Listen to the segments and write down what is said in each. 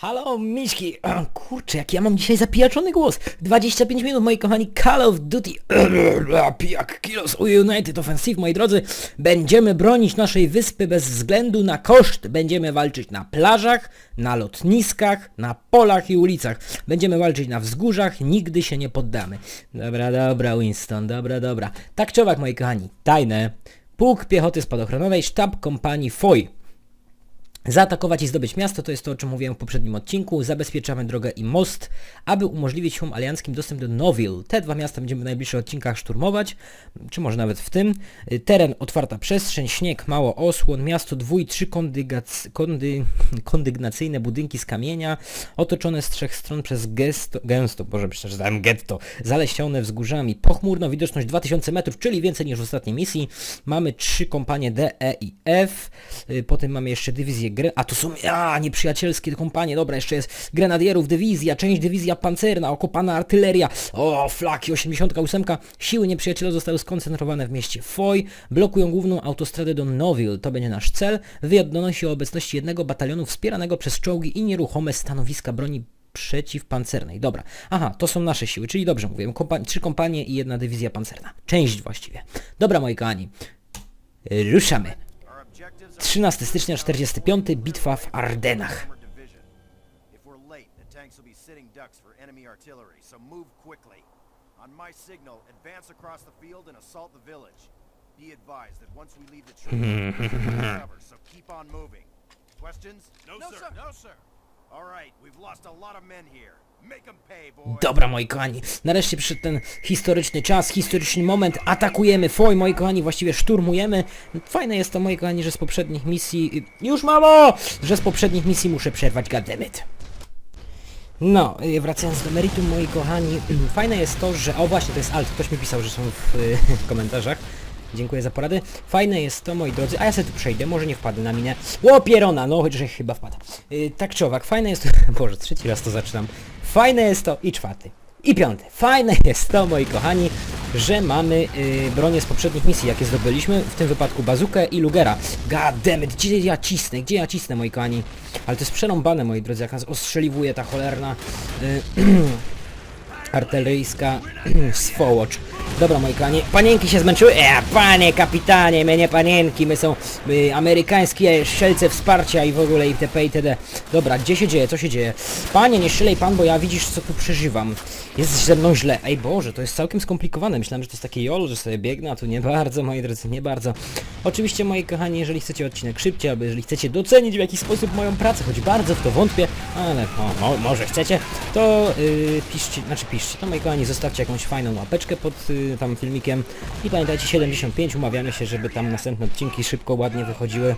Halo, Miśki! Kurczę, jak ja mam dzisiaj zapijaczony głos! 25 minut, moi kochani, Call of Duty! Pijak Kilos United Offensive, moi drodzy! Będziemy bronić naszej wyspy bez względu na koszt. Będziemy walczyć na plażach, na lotniskach, na polach i ulicach. Będziemy walczyć na wzgórzach, nigdy się nie poddamy. Dobra, dobra, Winston, dobra, dobra. Tak czy owak, moi kochani, tajne. Pułk Piechoty Spadochronowej, sztab kompanii FOI. Zaatakować i zdobyć miasto, to jest to, o czym mówiłem w poprzednim odcinku. Zabezpieczamy drogę i most, aby umożliwić siłom alianckim dostęp do Noville. Te dwa miasta będziemy w najbliższych odcinkach szturmować, czy może nawet w tym. Teren, otwarta przestrzeń, śnieg, mało osłon, miasto dwój, trzy kondy, kondygnacyjne budynki z kamienia, otoczone z trzech stron przez gesto, gęsto, boże przeczytałem getto, zalesione wzgórzami, pochmurno, widoczność 2000 metrów, czyli więcej niż w ostatniej misji. Mamy trzy kompanie D, E i F, Y, potem mamy jeszcze dywizję A to są a, nieprzyjacielskie kompanie, dobra, jeszcze jest grenadierów dywizja, część dywizja pancerna, okopana artyleria, o, flaki, 88, siły nieprzyjaciela zostały skoncentrowane w mieście Foy, blokują główną autostradę do Noville, to będzie nasz cel, wywiad donosi o obecności jednego batalionu wspieranego przez czołgi i nieruchome stanowiska broni przeciwpancernej. Dobra. Aha, to są nasze siły, czyli dobrze mówiłem. Kompa trzy kompanie i jedna dywizja pancerna. Część właściwie. Dobra, moi kochani. Ruszamy. 13 stycznia 45, bitwa w Ardenach. Questions? No, sir. No, sir. All right, we've lost a lot of men here. Dobra, moi kochani, nareszcie przyszedł ten historyczny czas, historyczny moment, atakujemy Foj, moi kochani, właściwie szturmujemy. Fajne jest to, moi kochani, że z poprzednich misji... Już mamo! Że z poprzednich misji muszę przerwać, goddammit. No, y, wracając do meritum, moi kochani, fajne jest to, że... O właśnie, to jest alt, ktoś mi pisał, że są w, w komentarzach. Dziękuję za porady. Fajne jest to, moi drodzy, a ja sobie tu przejdę, może nie wpadnę na minę. Ło, pierona, no, chociaż chyba wpadł. Yy, tak czy owak, fajne jest. Boże, trzeci raz to zaczynam. Fajne jest to i czwarty. I piąty. Fajne jest to, moi kochani, że mamy yy, bronię z poprzednich misji, jakie zdobyliśmy, w tym wypadku bazukę i Lugera. God damn it, gdzie ja cisnę, gdzie ja cisnę, moi kochani. Ale to jest przerąbane, moi drodzy, jak nas ostrzeliwuje ta cholerna... Yy, artyleryjska swołocz. Dobra, moi kochani, panienki się zmęczyły? E, panie kapitanie, my nie panienki, my są y, amerykańskie strzelce wsparcia i w ogóle itp. itd. Dobra, gdzie się dzieje, co się dzieje? Panie, nie strzelaj pan, bo ja widzisz, co tu przeżywam. Jest ze mną źle. Ej Boże, to jest całkiem skomplikowane. Myślałem, że to jest takie jol, że sobie biegnę, a tu nie bardzo, moi drodzy, nie bardzo. Oczywiście, moi kochani, jeżeli chcecie odcinek szybciej, albo jeżeli chcecie docenić w jakiś sposób moją pracę, choć bardzo w to wątpię, ale o, mo, może chcecie, to yy, piszcie, znaczy piszcie, to moi kochani, zostawcie jakąś fajną łapeczkę pod y, tam filmikiem i pamiętajcie, 75, umawiamy się, żeby tam następne odcinki szybko, ładnie wychodziły.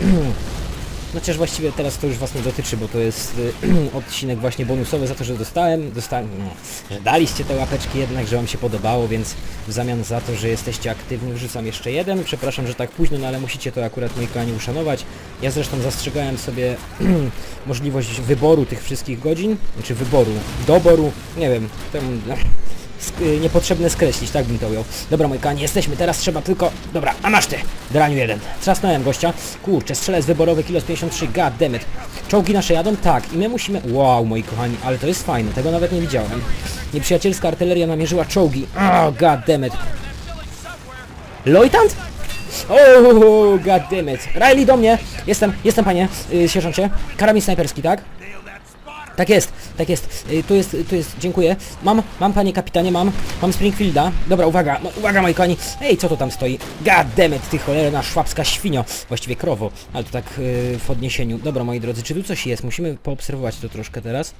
Chociaż właściwie teraz to już was nie dotyczy, bo to jest y, odcinek właśnie bonusowy za to, że dostałem, dostałem, no, że daliście te łapeczki jednak, że wam się podobało, więc w zamian za to, że jesteście aktywni wrzucam jeszcze jeden. Przepraszam, że tak późno, no ale musicie to akurat moi kochani uszanować. Ja zresztą zastrzegałem sobie możliwość wyboru tych wszystkich godzin, czy wyboru, doboru, nie wiem, tam, no, sk- y, niepotrzebne skreślić, tak bym to ujął. Dobra, moi kochani, jesteśmy, teraz trzeba tylko... Dobra, a masz ty! Draniu jeden. Trzasnąłem gościa. Kurczę, strzelec wyborowy, kilos 53, god damn it. Czołgi nasze jadą? Tak. I my musimy... Wow, moi kochani, ale to jest fajne, tego nawet nie widziałem. Nieprzyjacielska artyleria namierzyła czołgi. Oh, god damn it. Lojtant? Oh, god damn it. Riley do mnie! Jestem, jestem panie, yy, sierżancie. Karabin snajperski, tak? Tak jest, tak jest. Y, tu jest, tu jest, dziękuję. Mam, mam panie kapitanie, mam, mam Springfielda. Dobra, uwaga, no, uwaga moi kochani. Ej, co to tam stoi? It, ty cholerna szwabska świnio. Właściwie krowo, ale to tak yy, w odniesieniu. Dobra, moi drodzy, czy tu coś jest? Musimy poobserwować to troszkę teraz.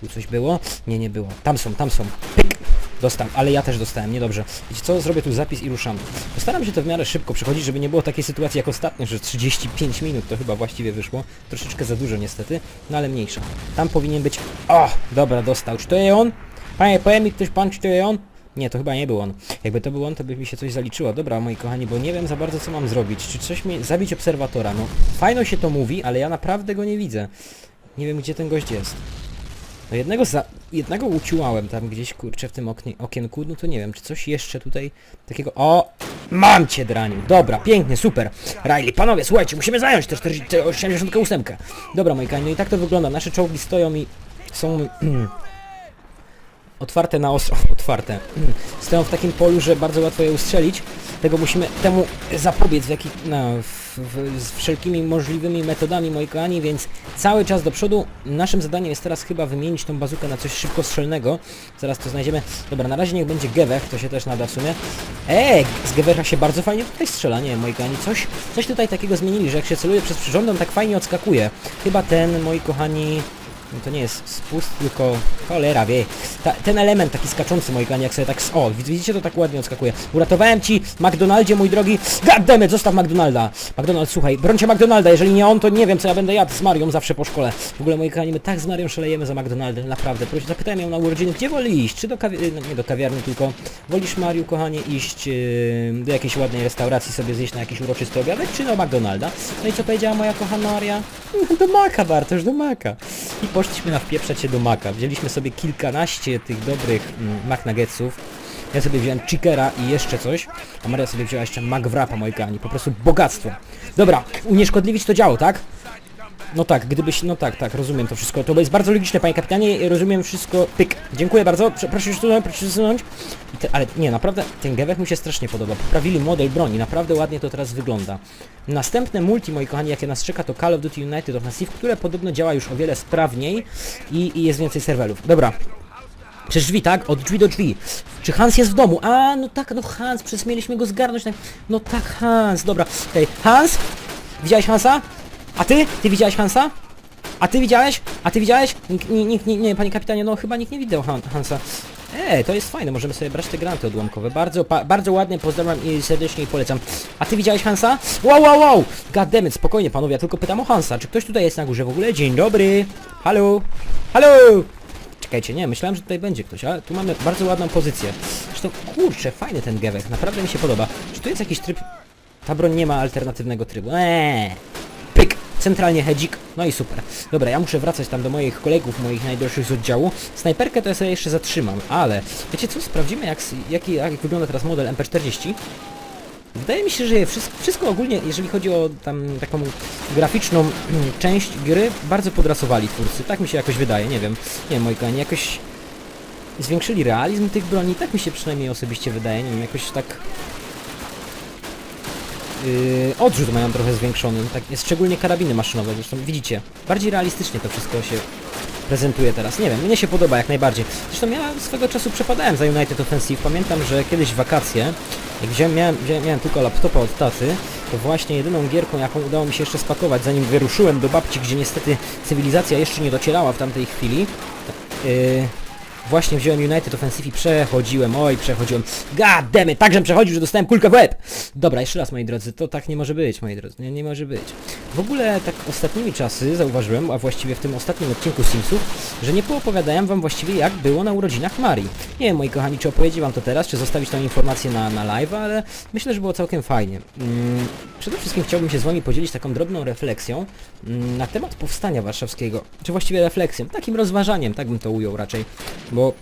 Tu coś było? Nie, nie było. Tam są, tam są. Pyk! Dostałem, ale ja też dostałem, niedobrze. Wiecie co, zrobię tu zapis i ruszam. Postaram się to w miarę szybko przechodzić, żeby nie było takiej sytuacji jak ostatnio, że 35 minut to chyba właściwie wyszło. Troszeczkę za dużo niestety, no ale mniejsza. Tam powinien być... O, dobra, dostał. Czy to jest on? Panie, powie mi ktoś pan, czy to jest on? Nie, to chyba nie był on. Jakby to był on, to by mi się coś zaliczyło. Dobra, moi kochani, bo nie wiem za bardzo co mam zrobić. Czy coś mi... Zabić obserwatora, no. Fajno się to mówi, ale ja naprawdę go nie widzę. Nie wiem, gdzie ten gość jest. Jednego za... jednego uciułałem tam gdzieś, kurczę, w tym oknie, okienku, no to nie wiem, czy coś jeszcze tutaj takiego... O! Mam cię, draniu. Dobra, pięknie, super. Riley, panowie, słuchajcie, musimy zająć te 40 te 88. Dobra, moi kochani, no i tak to wygląda. Nasze czołgi stoją i są... otwarte na ostro, otwarte, stoją w takim polu, że bardzo łatwo je ustrzelić. Tego musimy temu zapobiec w jaki, no, w, w, z wszelkimi możliwymi metodami, moi kochani, więc cały czas do przodu. Naszym zadaniem jest teraz chyba wymienić tą bazukę na coś szybkostrzelnego. Zaraz to znajdziemy. Dobra, na razie niech będzie Gewech, to się też nada w sumie. Eee, z Gewecha się bardzo fajnie tutaj strzela, nie moi kochani, coś, coś tutaj takiego zmienili, że jak się celuje przez przyrząd, on tak fajnie odskakuje. Chyba ten, moi kochani, no to nie jest spust, tylko cholera wie. Ta, ten element taki skaczący, moi kochani, jak sobie tak... O, wid- widzicie, to tak ładnie odskakuje. Uratowałem ci, McDonaldzie, mój drogi. Goddammit, zostaw McDonalda. McDonald, słuchaj, brońcie McDonalda, jeżeli nie on, to nie wiem, co ja będę jadł z Marią zawsze po szkole. W ogóle, moi kochani, my tak z Marią szalejemy za McDonaldem, naprawdę. Proszę, zapytałem ją na urodziny, gdzie woli iść? Czy do kawiarni, no, nie do kawiarni, tylko wolisz, Mariu, kochanie, iść yy, do jakiejś ładnej restauracji sobie zjeść na jakiś uroczysty obiadek, czy do McDonalda? No i co powiedziała moja kochana Maria? Do Maka, Bartosz, do Maka. I poszliśmy na wpieprzać się do Maka. Wzięliśmy sobie kilkanaście tych dobrych mm, McNuggetsów. Ja sobie wziąłem Chickera i jeszcze coś, a Maria sobie wzięła jeszcze McWrapa, moi kochani. Po prostu bogactwo. Dobra, unieszkodliwić to działo, tak? No tak, gdybyś, no tak, tak, rozumiem to wszystko. To jest bardzo logiczne, panie kapitanie, rozumiem wszystko. Pyk, dziękuję bardzo, proszę już tu, proszę te, ale nie, naprawdę, ten Gewech mi się strasznie podoba. Poprawili model broni, naprawdę ładnie to teraz wygląda. Następne multi, moi kochani, jakie nas czeka, to Call of Duty United Offensive, które podobno działa już o wiele sprawniej i, i jest więcej serwerów. Dobra, przez drzwi, tak? Od drzwi do drzwi. Czy Hans jest w domu? A, no tak, no Hans, przecież mieliśmy go zgarnąć. Tak. No tak, Hans, dobra. Hej, Hans? Widziałeś Hansa? A ty? Ty widziałeś Hansa? A ty widziałeś? A ty widziałeś? Nikt, nikt, nie, nie, panie kapitanie, no chyba nikt nie widział Han, Hansa. Ej, to jest fajne, możemy sobie brać te granty odłamkowe. Bardzo, bardzo ładnie, pozdrawiam i serdecznie polecam. A ty widziałeś Hansa? Wow, wow, wow! Goddammit, spokojnie panowie, ja tylko pytam o Hansa. Czy ktoś tutaj jest na górze w ogóle? Dzień dobry! Halo? Halo? Czekajcie, nie, myślałem, że tutaj będzie ktoś, ale tu mamy bardzo ładną pozycję. Zresztą, kurczę, fajny ten gewek, naprawdę mi się podoba. Czy tu jest jakiś tryb... Ta broń nie ma alternatywnego trybu. Eee. Centralnie hedzik, no i super. Dobra, ja muszę wracać tam do moich kolegów, moich najdroższych z oddziału. Snajperkę to ja sobie jeszcze zatrzymam, ale wiecie co, sprawdzimy jak, jaki, jak wygląda teraz model MP40. Wydaje mi się, że wszystko, wszystko ogólnie, jeżeli chodzi o tam taką graficzną mm, część gry, bardzo podrasowali twórcy. Tak mi się jakoś wydaje, nie wiem. Nie moi kochani, jakoś zwiększyli realizm tych broni, tak mi się przynajmniej osobiście wydaje, nie wiem, jakoś tak... Yy, odrzut mają trochę zwiększony, tak, szczególnie karabiny maszynowe, zresztą widzicie, bardziej realistycznie to wszystko się prezentuje teraz. Nie wiem, mnie się podoba jak najbardziej. Zresztą ja swego czasu przepadałem za United Offensive. Pamiętam, że kiedyś wakacje, jak wziąłem, miałem, miałem tylko laptopa od taty, to właśnie jedyną gierką, jaką udało mi się jeszcze spakować, zanim wyruszyłem do babci, gdzie niestety cywilizacja jeszcze nie docierała w tamtej chwili, yy, Właśnie wziąłem United Offensive i przechodziłem, oj, przechodziłem. God damn it, tak żem przechodził, że dostałem kulkę w łeb! Dobra, jeszcze raz, moi drodzy, to tak nie może być, moi drodzy, nie, nie może być. W ogóle tak ostatnimi czasy zauważyłem, a właściwie w tym ostatnim odcinku Simsów, że nie poopowiadałem wam właściwie jak było na urodzinach Marii. Nie wiem, moi kochani, czy opowiedzieć wam to teraz, czy zostawić tą informację na, na live, ale myślę, że było całkiem fajnie. Mm, przede wszystkim chciałbym się z wami podzielić taką drobną refleksją mm, na temat powstania warszawskiego, czy właściwie refleksją, takim rozważaniem, tak bym to ujął raczej, bo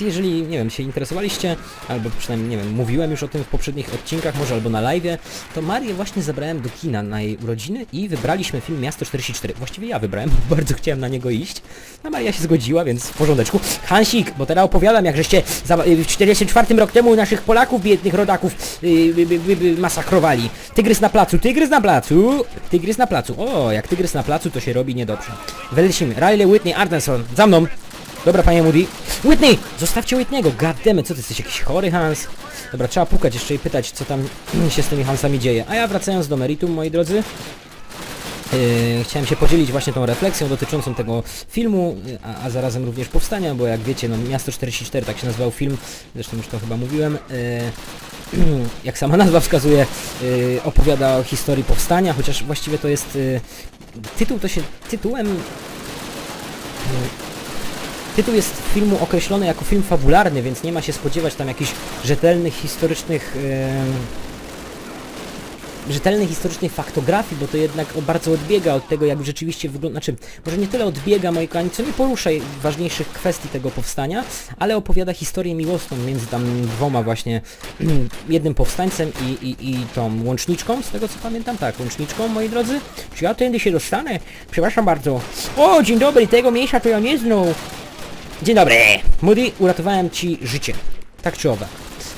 jeżeli, nie wiem, się interesowaliście, albo przynajmniej, nie wiem, mówiłem już o tym w poprzednich odcinkach, może albo na live, to Marię właśnie zabrałem do kina na jej urodziny i wybraliśmy film Miasto 44. Właściwie ja wybrałem, bo bardzo chciałem na niego iść. A Maria się zgodziła, więc w porządeczku. Hansik, bo teraz opowiadam, jak żeście y, w 44 rok temu naszych Polaków, biednych rodaków, y, y, masakrowali. Tygrys na placu, tygrys na placu, tygrys na placu. O, jak tygrys na placu, to się robi niedobrze. Welecimy. Riley, Whitney, Ardenson, za mną. Dobra, panie Moody. Whitney! Zostawcie Whitney'ego, goddammit, co ty jesteś jakiś chory, Hans? Dobra, trzeba pukać jeszcze i pytać, co tam się z tymi Hansami dzieje. A ja wracając do meritum, moi drodzy, yy, chciałem się podzielić właśnie tą refleksją dotyczącą tego filmu, yy, a, a zarazem również powstania, bo jak wiecie, no Miasto 44, tak się nazywał film, zresztą już to chyba mówiłem, yy, jak sama nazwa wskazuje, yy, opowiada o historii powstania, chociaż właściwie to jest... Yy, tytuł to się... tytułem... Yy, Tytuł jest filmu określony jako film fabularny, więc nie ma się spodziewać tam jakichś rzetelnych, historycznych em, rzetelnej historycznej faktografii, bo to jednak bardzo odbiega od tego, jak rzeczywiście wygląda, znaczy, może nie tyle odbiega, moi kochani, co nie porusza ważniejszych kwestii tego powstania, ale opowiada historię miłosną między tam dwoma właśnie, jednym powstańcem i, i, i tą łączniczką, z tego co pamiętam, tak, łączniczką, moi drodzy. Czy ja tędy się dostanę? Przepraszam bardzo. O, dzień dobry, tego miejsca to ja nie znał. Dzień dobry! Moody, uratowałem ci życie. Tak czy owak.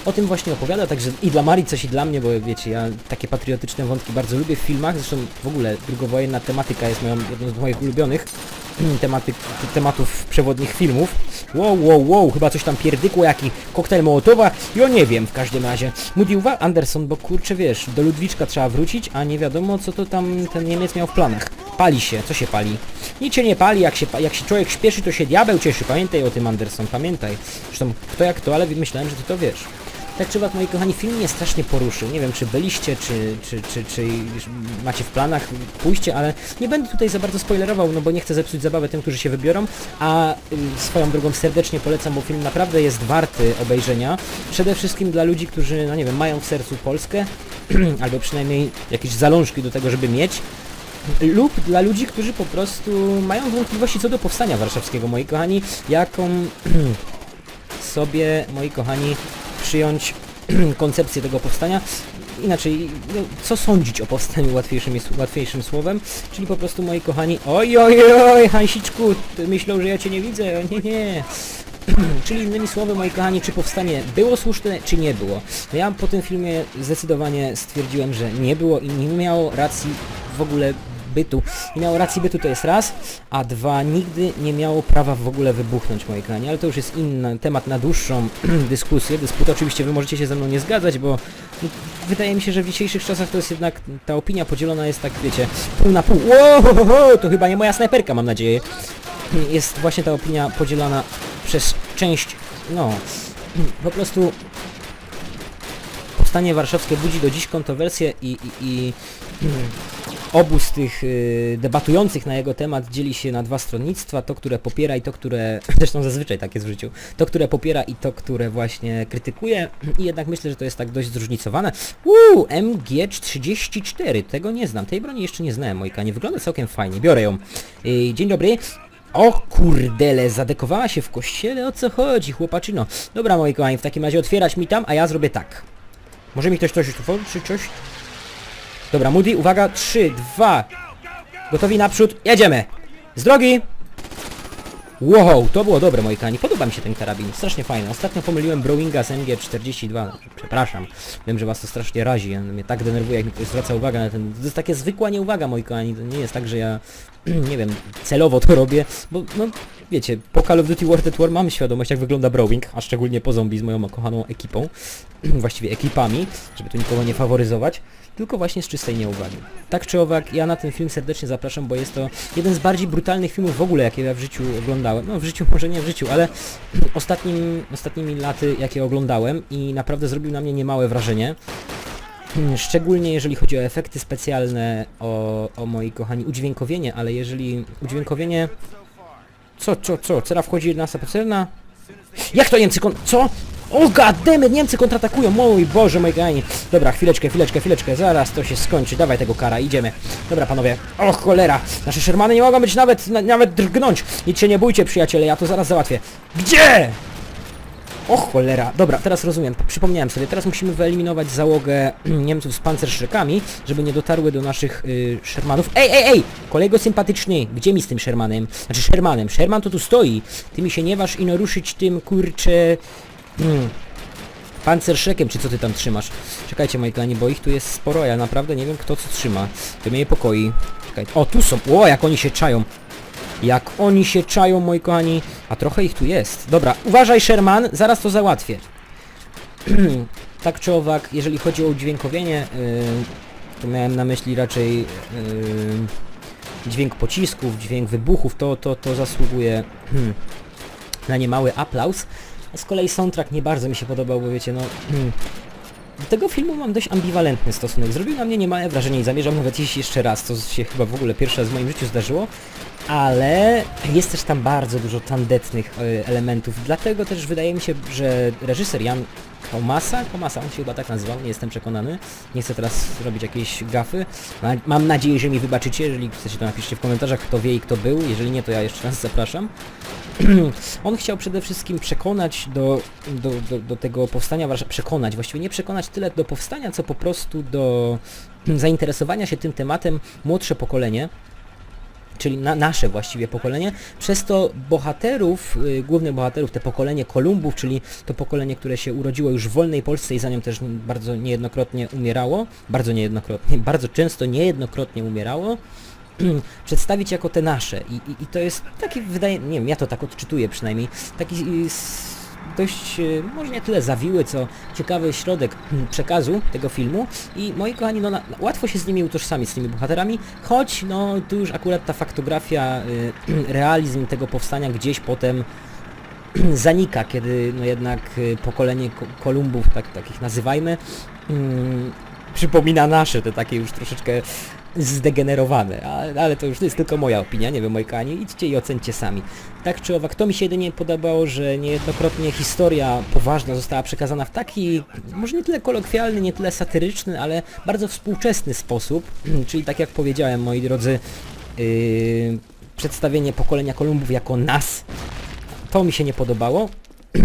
O tym właśnie opowiada, także i dla Marii coś i dla mnie, bo wiecie, ja takie patriotyczne wątki bardzo lubię w filmach, zresztą w ogóle drugowojenna tematyka jest moją, jedną z moich ulubionych tematyk, tematów przewodnich filmów. Wow, wow, wow, chyba coś tam pierdykło, jaki koktajl Mołotowa, ja nie wiem w każdym razie. Moody uwaga, Anderson, bo kurczę wiesz, do Ludwiczka trzeba wrócić, a nie wiadomo co to tam ten Niemiec miał w planach. Pali się, co się pali? Nic się nie pali, jak się, jak się człowiek śpieszy, to się diabeł cieszy, pamiętaj o tym Anderson, pamiętaj. Zresztą kto jak to, ale myślałem, że ty to wiesz. Tak czy owak, moi kochani, film mnie strasznie poruszył. Nie wiem, czy byliście, czy, czy, czy, czy macie w planach pójście, ale nie będę tutaj za bardzo spoilerował, no bo nie chcę zepsuć zabawy tym, którzy się wybiorą, a y, swoją drogą serdecznie polecam, bo film naprawdę jest warty obejrzenia. Przede wszystkim dla ludzi, którzy, no nie wiem, mają w sercu Polskę, albo przynajmniej jakieś zalążki do tego, żeby mieć, lub dla ludzi, którzy po prostu mają wątpliwości co do powstania warszawskiego, moi kochani, jaką sobie, moi kochani, przyjąć koncepcję tego powstania. Inaczej, no, co sądzić o powstaniu łatwiejszym, łatwiejszym słowem, czyli po prostu moi kochani, oj oj oj, Hansiczku, myślą, że ja cię nie widzę, nie, nie. Czyli innymi słowy, moi kochani, czy powstanie było słuszne, czy nie było? No ja po tym filmie zdecydowanie stwierdziłem, że nie było i nie miało racji w ogóle bytu. Nie miało racji bytu, to jest raz, a dwa, nigdy nie miało prawa w ogóle wybuchnąć, moi kochani, ale to już jest inny temat na dłuższą dyskusję. Dysputę oczywiście wy możecie się ze mną nie zgadzać, bo no, wydaje mi się, że w dzisiejszych czasach to jest jednak, ta opinia podzielona jest tak, wiecie, pół na pół. Wow, to chyba nie moja snajperka, mam nadzieję. Jest właśnie ta opinia podzielona przez część, no, po prostu Powstanie Warszawskie budzi do dziś kontrowersje i, i, i obóz tych y, debatujących na jego temat dzieli się na dwa stronnictwa, to które popiera i to które, zresztą zazwyczaj tak jest w życiu, to które popiera i to które właśnie krytykuje i jednak myślę, że to jest tak dość zróżnicowane. Uuu, MG34, tego nie znam, tej broni jeszcze nie znałem, mojka, nie wygląda całkiem fajnie, biorę ją. Y, dzień dobry. O kurdele, zadekowała się w kościele, o co chodzi, chłopaczyno. Dobra, moi kochani, w takim razie otwierać mi tam, a ja zrobię tak. Może mi ktoś coś tu czy coś? Dobra, Moody, uwaga, 3, 2, gotowi naprzód, jedziemy! Z drogi! Wow, to było dobre, moi kochani, podoba mi się ten karabin, strasznie fajny. Ostatnio pomyliłem Browinga z MG42, przepraszam, wiem, że was to strasznie razi, mnie tak denerwuje, jak mi ktoś zwraca uwagę na ten... To jest takie zwykła nieuwaga, moi kochani, to nie jest tak, że ja, nie wiem, celowo to robię, bo, no, wiecie, po Call of Duty World at War mam świadomość, jak wygląda Browing, a szczególnie po zombie z moją kochaną ekipą, właściwie ekipami, żeby tu nikogo nie faworyzować, tylko właśnie z czystej nieuwagi. Tak czy owak, ja na ten film serdecznie zapraszam, bo jest to jeden z bardziej brutalnych filmów w ogóle, jakie ja w życiu oglądałem. No w życiu, może nie w życiu, ale ostatnim, ostatnimi laty, jakie oglądałem i naprawdę zrobił na mnie niemałe wrażenie. Szczególnie jeżeli chodzi o efekty specjalne, o, o moi kochani udźwiękowienie, ale jeżeli udźwiękowienie... Co, co, co? Cera wchodzi na sapocerna? Jak to Niemcy kon... Co? O goddammit, Niemcy kontratakują, mój Boże, moi kochani. Dobra, chwileczkę, chwileczkę, chwileczkę, zaraz to się skończy, dawaj tego kara, idziemy. Dobra, panowie, o cholera, nasze Shermany nie mogą być nawet, na, nawet drgnąć. Nic się nie bójcie, przyjaciele, ja to zaraz załatwię. Gdzie? O cholera, dobra, teraz rozumiem, przypomniałem sobie, teraz musimy wyeliminować załogę Niemców z pancerszrekami, żeby nie dotarły do naszych y, Shermanów. Ej, ej, ej! Kolego sympatyczny, gdzie mi z tym Shermanem? Znaczy Shermanem, Sherman to tu stoi. Ty mi się nie waż ino ruszyć tym, kurcze... Hmm. Pancerszekiem, czy co ty tam trzymasz? Czekajcie moi kochani, bo ich tu jest sporo, a ja naprawdę nie wiem kto co trzyma. To mnie niepokoi. Czekaj, o tu są, o jak oni się czają. Jak oni się czają, moi kochani. A trochę ich tu jest. Dobra, uważaj Sherman, zaraz to załatwię. tak czy owak, jeżeli chodzi o udźwiękowienie, yy, to miałem na myśli raczej yy, dźwięk pocisków, dźwięk wybuchów, to, to, to zasługuje na niemały aplauz. Z kolei soundtrack nie bardzo mi się podobał, bo wiecie, no... Do tego filmu mam dość ambiwalentny stosunek. Zrobił na mnie niemałe wrażenie i zamierzam nawet iść jeszcze raz. To się chyba w ogóle pierwszy raz w moim życiu zdarzyło. Ale jest też tam bardzo dużo tandetnych e, elementów. Dlatego też wydaje mi się, że reżyser Jan Komasa? Komasa, on się chyba tak nazywał, nie jestem przekonany. Nie chcę teraz robić jakiejś gafy. Ma- Mam nadzieję, że mi wybaczycie, jeżeli chcecie to napiszcie w komentarzach, kto wie i kto był. Jeżeli nie, to ja jeszcze raz zapraszam. On chciał przede wszystkim przekonać do, do, do, do tego powstania, przekonać, właściwie nie przekonać tyle do powstania, co po prostu do zainteresowania się tym tematem młodsze pokolenie, czyli na, nasze właściwie pokolenie, przez to bohaterów, y, głównych bohaterów, te pokolenie Kolumbów, czyli to pokolenie, które się urodziło już w wolnej Polsce i za nią też bardzo niejednokrotnie umierało, bardzo niejednokrotnie, bardzo często niejednokrotnie umierało, przedstawić jako te nasze. I, i, I to jest taki, wydaje, nie wiem, ja to tak odczytuję przynajmniej, taki y, dość, y, może nie tyle zawiły, co ciekawy środek mm, przekazu tego filmu. I moi kochani, no na, łatwo się z nimi utożsamić, z tymi bohaterami, choć no tu już akurat ta faktografia, y, realizm tego powstania gdzieś potem zanika, kiedy no jednak y, pokolenie Ko- Kolumbów, tak, takich nazywajmy, mm, przypomina nasze, te takie już troszeczkę zdegenerowane, ale, ale to już jest tylko moja opinia, nie wiem, moi kochani, idźcie i ocencie sami. Tak czy owak, to mi się jedynie podobało, że niejednokrotnie historia poważna została przekazana w taki, może nie tyle kolokwialny, nie tyle satyryczny, ale bardzo współczesny sposób, czyli tak jak powiedziałem, moi drodzy, yy, przedstawienie pokolenia Kolumbów jako nas, to mi się nie podobało.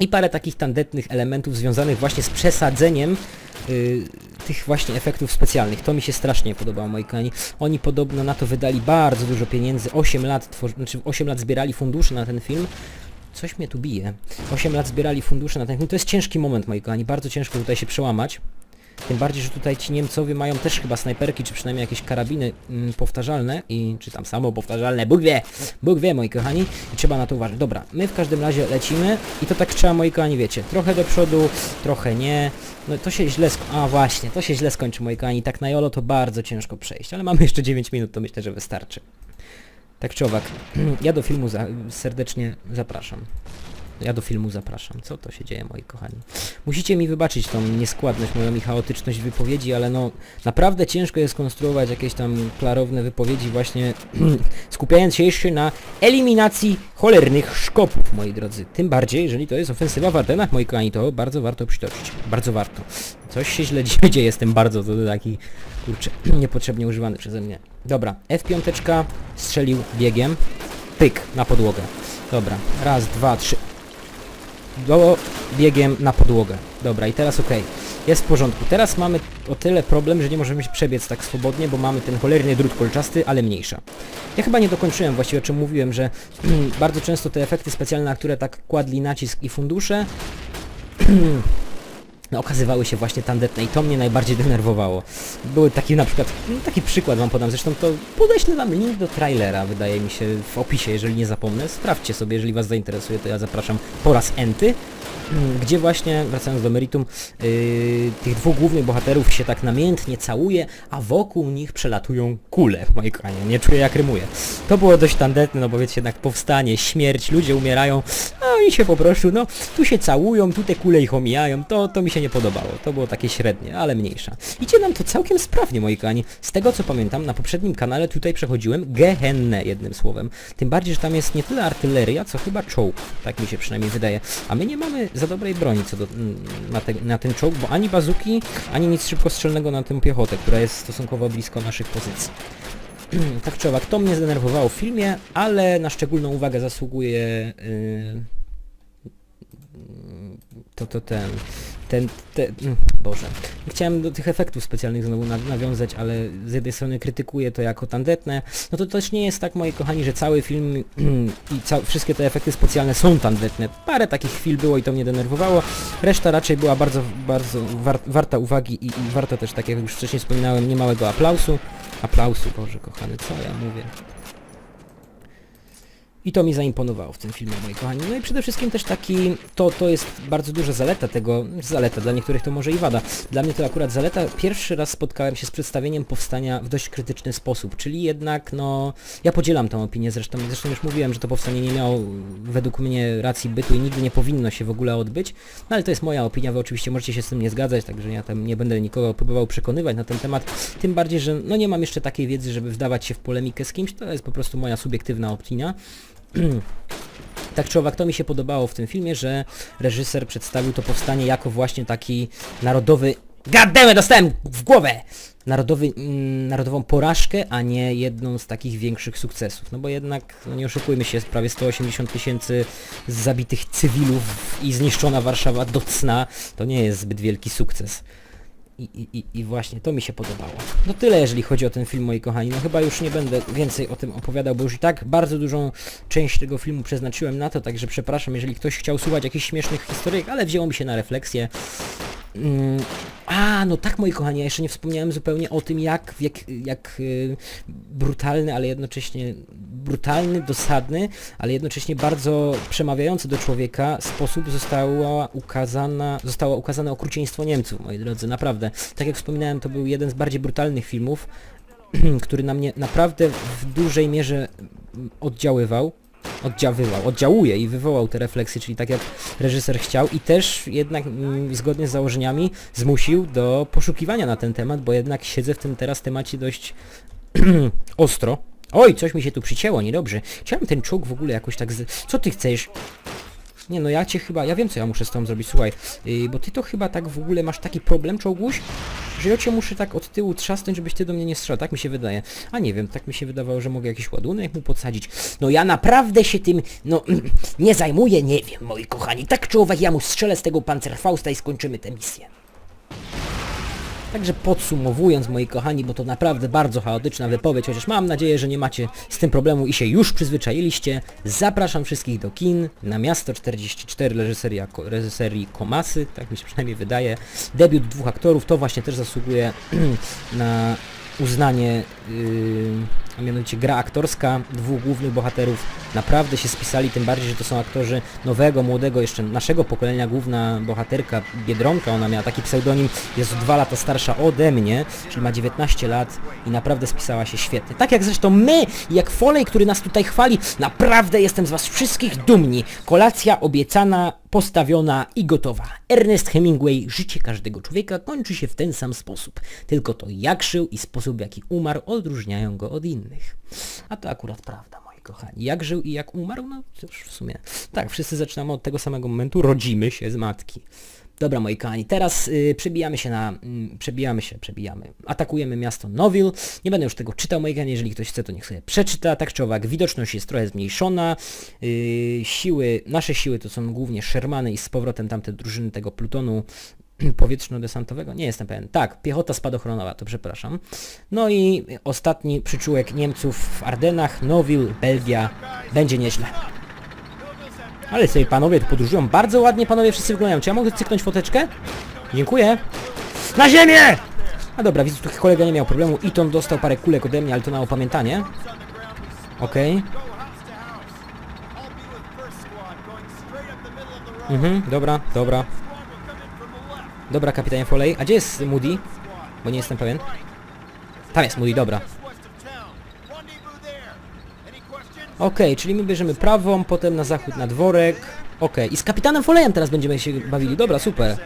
I parę takich tandetnych elementów związanych właśnie z przesadzeniem y, tych właśnie efektów specjalnych. To mi się strasznie podobało, moi kochani. Oni podobno na to wydali bardzo dużo pieniędzy. 8 lat, twor- znaczy 8 lat zbierali fundusze na ten film. Coś mnie tu bije. 8 lat zbierali fundusze na ten film. To jest ciężki moment, moi kochani. Bardzo ciężko tutaj się przełamać. Tym bardziej, że tutaj ci Niemcowie mają też chyba snajperki, czy przynajmniej jakieś karabiny mm, powtarzalne i czy tam samo powtarzalne, Bóg wie, Bóg wie moi kochani i trzeba na to uważać. Dobra, my w każdym razie lecimy i to tak trzeba moi kochani wiecie, trochę do przodu, trochę nie, no to się źle sk- a właśnie, to się źle skończy moi kochani, tak na jolo to bardzo ciężko przejść, ale mamy jeszcze 9 minut, to myślę, że wystarczy. Tak czy owak, ja do filmu za serdecznie zapraszam. Ja do filmu zapraszam. Co to się dzieje, moi kochani? Musicie mi wybaczyć tą nieskładność, moją i chaotyczność wypowiedzi, ale no naprawdę ciężko jest konstruować jakieś tam klarowne wypowiedzi właśnie skupiając się jeszcze na eliminacji cholernych szkopów, moi drodzy. Tym bardziej, jeżeli to jest ofensywa w Ardenach, moi kochani, to bardzo warto przytoczyć. Bardzo warto. Coś się źle dzieje tym bardzo, to taki, kurczę, niepotrzebnie używany przeze mnie. Dobra, F5 strzelił biegiem, pyk, na podłogę. Dobra, raz, dwa, trzy, do biegiem na podłogę. Dobra, i teraz okej. Jest w porządku. Teraz mamy o tyle problem, że nie możemy się przebiec tak swobodnie, bo mamy ten cholerny drut kolczasty, ale mniejsza. Ja chyba nie dokończyłem właściwie, o czym mówiłem, że bardzo często te efekty specjalne, na które tak kładli nacisk i fundusze, no, okazywały się właśnie tandetne i to mnie najbardziej denerwowało. Były taki na przykład, no, taki przykład wam podam, zresztą to podeślę wam link do trailera, wydaje mi się, w opisie, jeżeli nie zapomnę. Sprawdźcie sobie, jeżeli was zainteresuje, to ja zapraszam po raz enty, gdzie właśnie, wracając do meritum, yy, tych dwóch głównych bohaterów się tak namiętnie całuje, a wokół nich przelatują kule, moi kochani, nie czuję jak rymuję. To było dość tandetne, no bo wiecie, jednak powstanie, śmierć, ludzie umierają, a oni się po prostu, no, tu się całują, tu te kule ich omijają, to, to mi się nie podobało, to było takie średnie, ale mniejsza. Idzie nam to całkiem sprawnie, moi kochani. Z tego co pamiętam, na poprzednim kanale tutaj przechodziłem gehennę, jednym słowem. Tym bardziej, że tam jest nie tyle artyleria, co chyba czołg, tak mi się przynajmniej wydaje. A my nie mamy za dobrej broni co do, mm, na, te, na ten czołg, bo ani bazuki, ani nic szybkostrzelnego na tę piechotę, która jest stosunkowo blisko naszych pozycji. tak czy owak, to mnie zdenerwowało w filmie, ale na szczególną uwagę zasługuje yy, to, to ten, ten, ten, mm, Boże. Chciałem do tych efektów specjalnych znowu na, nawiązać, ale z jednej strony krytykuję to jako tandetne, no to też nie jest tak, moi kochani, że cały film i ca wszystkie te efekty specjalne są tandetne. Parę takich chwil było i to mnie denerwowało, reszta raczej była bardzo, bardzo war warta uwagi i, i warta też, tak jak już wcześniej wspominałem, niemałego aplausu. Aplausu, Boże kochany, co ja mówię? I to mi zaimponowało w tym filmie, moi kochani. No i przede wszystkim też taki, to, to jest bardzo duża zaleta tego, zaleta, dla niektórych to może i wada. Dla mnie to akurat zaleta, pierwszy raz spotkałem się z przedstawieniem powstania w dość krytyczny sposób, czyli jednak, no, ja podzielam tą opinię, zresztą, zresztą już mówiłem, że to powstanie nie miało według mnie racji bytu i nigdy nie powinno się w ogóle odbyć, no ale to jest moja opinia, wy oczywiście możecie się z tym nie zgadzać, także ja tam nie będę nikogo próbował przekonywać na ten temat, tym bardziej, że no nie mam jeszcze takiej wiedzy, żeby wdawać się w polemikę z kimś, to jest po prostu moja subiektywna opinia. Tak czy owak, to mi się podobało w tym filmie, że reżyser przedstawił to powstanie jako właśnie taki narodowy... Gaddemy, dostałem w głowę! Narodowy, mm, narodową porażkę, a nie jedną z takich większych sukcesów. No bo jednak, no nie oszukujmy się, prawie 180 tysięcy zabitych cywilów i zniszczona Warszawa do cna, to nie jest zbyt wielki sukces. I, i, i, właśnie to mi się podobało. No tyle jeżeli chodzi o ten film, moi kochani. No chyba już nie będę więcej o tym opowiadał, bo już i tak bardzo dużą część tego filmu przeznaczyłem na to, także przepraszam, jeżeli ktoś chciał słuchać jakichś śmiesznych historyjek, ale wzięło mi się na refleksję. Mm, a, no tak moi kochani, ja jeszcze nie wspomniałem zupełnie o tym, jak, jak, jak y, brutalny, ale jednocześnie brutalny, dosadny, ale jednocześnie bardzo przemawiający do człowieka sposób została ukazana, zostało ukazane okrucieństwo Niemców, moi drodzy, naprawdę. Tak jak wspominałem, to był jeden z bardziej brutalnych filmów, który na mnie naprawdę w dużej mierze oddziaływał oddziaływał, oddziałuje i wywołał te refleksje, czyli tak jak reżyser chciał i też jednak mm, zgodnie z założeniami zmusił do poszukiwania na ten temat, bo jednak siedzę w tym teraz temacie dość ostro. Oj, coś mi się tu przycięło, niedobrze. Chciałem ten czołg w ogóle jakoś tak z... Co ty chcesz? Nie no, ja cię chyba, ja wiem co ja muszę z tobą zrobić, słuchaj, yy, bo ty to chyba tak w ogóle masz taki problem, czołguś, że ja cię muszę tak od tyłu trzasnąć, żebyś ty do mnie nie strzelał, tak mi się wydaje. A nie wiem, tak mi się wydawało, że mogę jakiś ładunek mu podsadzić. No ja naprawdę się tym, no, nie zajmuję, nie wiem, moi kochani, tak czy owak ja mu strzelę z tego Panzerfausta i skończymy tę misję. Także podsumowując, moi kochani, bo to naprawdę bardzo chaotyczna wypowiedź, chociaż mam nadzieję, że nie macie z tym problemu i się już przyzwyczailiście, zapraszam wszystkich do kin na Miasto 44 reżyseria, ko- reżyserii Komasy, tak mi się przynajmniej wydaje. Debiut dwóch aktorów, to właśnie też zasługuje na uznanie, yy, a mianowicie gra aktorska dwóch głównych bohaterów naprawdę się spisali, tym bardziej, że to są aktorzy nowego, młodego, jeszcze naszego pokolenia, główna bohaterka Biedronka, ona miała taki pseudonim, jest dwa lata starsza ode mnie, czyli ma 19 lat i naprawdę spisała się świetnie. Tak jak zresztą my, jak Foley, który nas tutaj chwali, naprawdę jestem z was wszystkich dumni. Kolacja obiecana, postawiona i gotowa. Ernest Hemingway, życie każdego człowieka kończy się w ten sam sposób. Tylko to jak żył i sposób w jaki umarł odróżniają go od innych. A to akurat prawda, moi kochani. Jak żył i jak umarł, no cóż, w sumie. Tak, wszyscy zaczynamy od tego samego momentu, rodzimy się z matki. Dobra moi kochani, teraz y, przebijamy się na... Mm, przebijamy się, przebijamy. Atakujemy miasto Nowil. Nie będę już tego czytał moi kochani, jeżeli ktoś chce to niech sobie przeczyta. Tak czy owak, widoczność jest trochę zmniejszona. Y, siły, nasze siły to są głównie Shermany i z powrotem tamte drużyny tego plutonu powietrzno-desantowego? Nie jestem pewien. Tak, piechota spadochronowa, to przepraszam. No i ostatni przyczółek Niemców w Ardenach, Nowil, Belgia. Będzie nieźle. Ale sobie panowie tu podróżują. Bardzo ładnie panowie wszyscy wyglądają. Czy ja mogę cyknąć foteczkę? Dziękuję. Na ziemię! A dobra, widzę, tu kolega nie miał problemu. Iton dostał parę kulek ode mnie, ale to na opamiętanie. Okej. Road. Mhm, dobra, dobra. Dobra, kapitanie Foley. A gdzie jest Moody? Bo nie jestem pewien. Tam jest Moody, dobra. Okej, czyli my bierzemy prawą, potem na zachód na dworek. Okej, i z kapitanem Foleyem teraz będziemy się bawili. Dobra, super.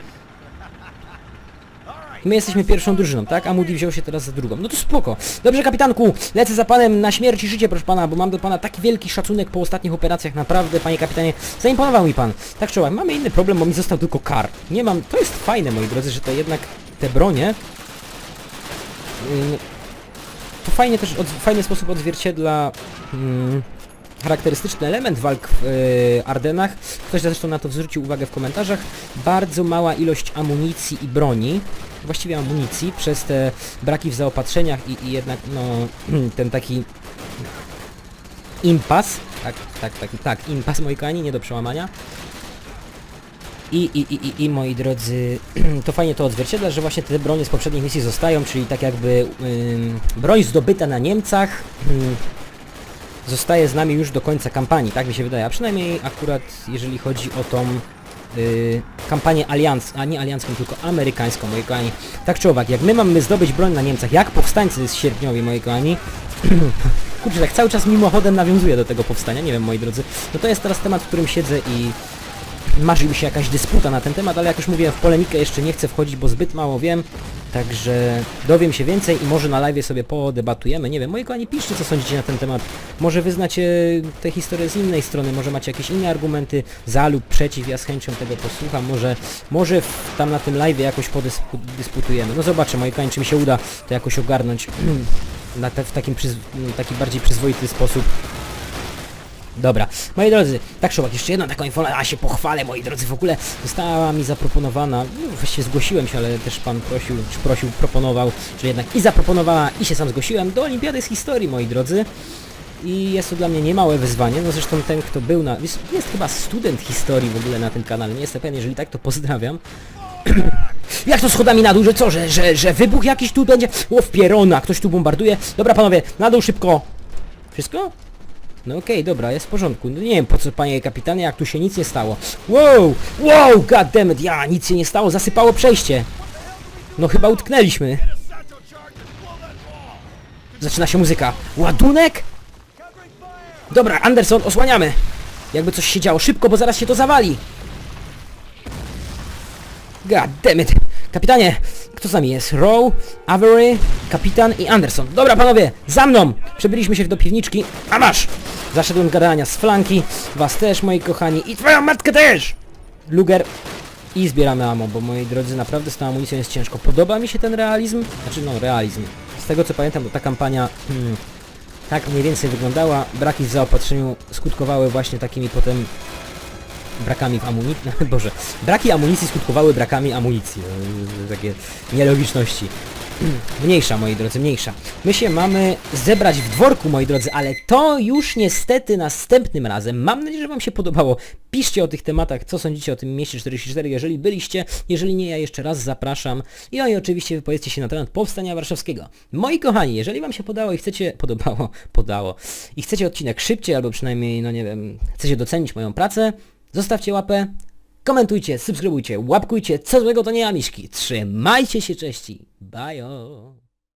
My jesteśmy pierwszą drużyną, tak? A Moody wziął się teraz za drugą. No to spoko. Dobrze, kapitanku, lecę za panem na śmierć i życie, proszę pana, bo mam do pana taki wielki szacunek po ostatnich operacjach. Naprawdę, panie kapitanie, zaimponował mi pan. Tak czołem, mamy inny problem, bo mi został tylko kar. Nie mam... To jest fajne, moi drodzy, że to jednak te bronie... Ym, to fajnie też, od, fajny sposób odzwierciedla mm, charakterystyczny element walk w y, Ardenach. Ktoś zresztą na to zwrócił uwagę w komentarzach. Bardzo mała ilość amunicji i broni, właściwie amunicji, przez te braki w zaopatrzeniach i, i jednak no, ten taki impas, tak, tak, tak, tak, impas moi kochani, nie do przełamania. I, i, i, i, I moi drodzy, to fajnie to odzwierciedla, że właśnie te bronie z poprzednich misji zostają, czyli tak jakby ym, broń zdobyta na Niemcach ym, zostaje z nami już do końca kampanii, tak mi się wydaje, a przynajmniej akurat jeżeli chodzi o tą y, kampanię alians, a nie aliancką, tylko amerykańską, moi kochani. Tak czy owak, jak my mamy zdobyć broń na Niemcach, jak powstańcy z sierpniowi, moi kochani, kurczę, tak cały czas mimochodem nawiązuję do tego powstania, nie wiem, moi drodzy, no to jest teraz temat, w którym siedzę i marzy mi się jakaś dysputa na ten temat, ale jak już mówiłem, w polemikę jeszcze nie chcę wchodzić, bo zbyt mało wiem, także dowiem się więcej i może na live sobie podebatujemy. Nie wiem, moi kochani, piszcie co sądzicie na ten temat. Może wy znacie tę historię z innej strony, może macie jakieś inne argumenty za lub przeciw, ja z chęcią tego posłucham, może, może tam na tym live jakoś podyskutujemy. No zobaczę, moi kochani, czy mi się uda to jakoś ogarnąć na te, w takim przyz, taki bardziej przyzwoity sposób. Dobra, moi drodzy, tak szybko, jeszcze jedna taką informację, a się pochwalę, moi drodzy, w ogóle została mi zaproponowana, no właściwie zgłosiłem się, ale też pan prosił, czy prosił, proponował, że jednak i zaproponowała, i się sam zgłosiłem do Olimpiady z Historii, moi drodzy. I jest to dla mnie niemałe wyzwanie, no zresztą ten, kto był na... Jest, jest chyba student historii w ogóle na tym kanale, nie jestem pewien, jeżeli tak, to pozdrawiam. Jak to schodami na dół, że co, że, że, że wybuch jakiś tu będzie? O, w pierona, ktoś tu bombarduje. Dobra, panowie, na dół szybko. Wszystko? No okej, dobra, jest w porządku. No nie wiem po co, panie kapitanie, jak tu się nic nie stało. Wow! Wow! Goddammit, ja, nic się nie stało, zasypało przejście. No chyba utknęliśmy. Zaczyna się muzyka. Ładunek? Dobra, Anderson, osłaniamy. Jakby coś się działo, szybko, bo zaraz się to zawali. God damn it. Kapitanie, kto z nami jest? Rowe, Avery, kapitan i Anderson. Dobra panowie, za mną! Przebyliśmy się do piwniczki, a masz! Zaszedłem gadania z flanki, was też moi kochani i twoją matkę też! Luger i zbieramy ammo, bo moi drodzy, naprawdę z tą amunicją jest ciężko. Podoba mi się ten realizm, znaczy no realizm. Z tego co pamiętam, to ta kampania hmm, tak mniej więcej wyglądała. Braki w zaopatrzeniu skutkowały właśnie takimi potem brakami w amunicji, boże, braki amunicji skutkowały brakami amunicji, no, takie nielogiczności. Mniejsza, moi drodzy, mniejsza. My się mamy zebrać w dworku, moi drodzy, ale to już niestety następnym razem. Mam nadzieję, że wam się podobało. Piszcie o tych tematach, co sądzicie o tym mieście 44, jeżeli byliście. Jeżeli nie, ja jeszcze raz zapraszam. I no i oczywiście wypowiedzcie się na temat Powstania Warszawskiego. Moi kochani, jeżeli wam się podało i chcecie, podobało, podało, i chcecie odcinek szybciej, albo przynajmniej, no nie wiem, chcecie docenić moją pracę, Zostawcie łapę, komentujcie, subskrybujcie, łapkujcie, co złego to nie ja, Miszki. Trzymajcie się, cześci. Bajo.